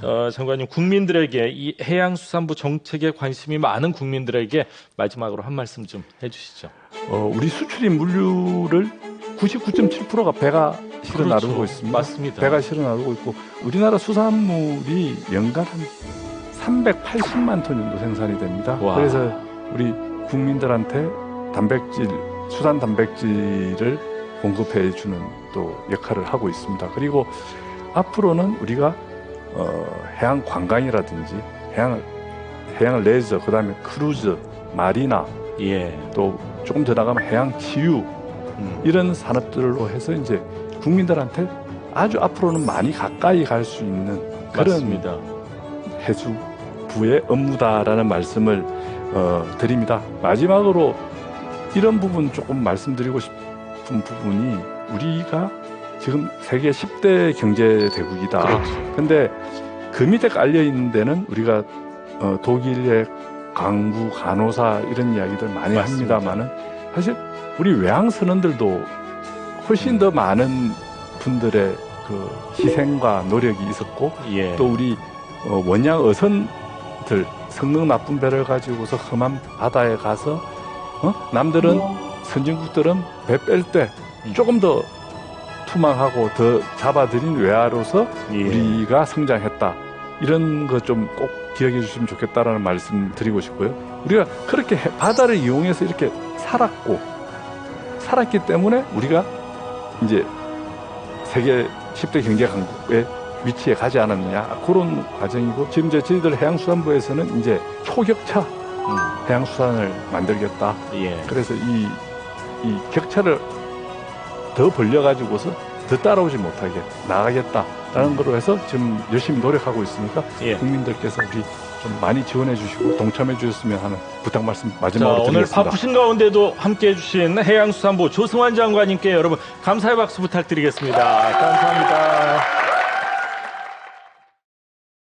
어, 장관님 국민들에게 이 해양수산부 정책에 관심이 많은 국민들에게 마지막으로 한 말씀 좀 해주시죠. 어, 우리 수출입 물류를 99.7%가 배가 실어 그렇죠. 나르고 있습니다. 맞습니다. 배가 실어 나르고 있고 우리나라 수산물이 연간 한 380만 톤 정도 생산이 됩니다. 와. 그래서 우리 국민들한테 단백질, 수산 단백질을 공급해 주는 또 역할을 하고 있습니다. 그리고 앞으로는 우리가 어, 해양 관광이라든지 해양 해양 레저, 그다음에 크루즈, 마리나 예. 또 조금 더 나가면 해양 치유 음. 이런 산업들로 해서 이제 국민들한테 아주 앞으로는 많이 가까이 갈 수 있는 그런 맞습니다. 해수부의 업무다라는 말씀을 어, 드립니다. 마지막으로 이런 부분 조금 말씀드리고 싶은 부분이 우리가 지금 세계 10대 경제 대국이다. 그렇죠. 근데 그 밑에 깔려 있는 데는 우리가 어, 독일의 강구 간호사 이런 이야기들 많이 맞습니다. 합니다만은 사실 우리 외항 선원들도 훨씬 더 많은 분들의 그 희생과 노력이 있었고 예. 또 우리 어, 원양 어선들 성능 나쁜 배를 가지고서 험한 바다에 가서 어? 남들은 선진국들은 배 뺄때 음. 조금 더 투망하고 더 잡아들인 외화로서 예. 우리가 성장했다. 이런 거 좀 꼭 기억해 주시면 좋겠다라는 말씀 드리고 싶고요. 우리가 그렇게 해- 바다를 이용해서 이렇게 살았고 살았기 때문에 우리가 이제 세계 10대 경제 강국의 위치에 가지 않았느냐 그런 과정이고 지금 이제 저희들 해양수산부에서는 이제 초격차 음. 해양수산을 만들겠다. 예. 그래서 이, 이 격차를 더 벌려가지고서 더 따라오지 못하게 나가겠다라는 거로 해서 지금 열심히 노력하고 있으니까 예. 국민들께서 우리 좀 많이 지원해 주시고 동참해 주셨으면 하는 부탁 말씀 자, 마지막으로 오늘 드리겠습니다. 바쁘신 가운데도 함께 해 주신 해양수산부 조승환 장관님께 여러분 감사의 박수 부탁드리겠습니다. 감사합니다.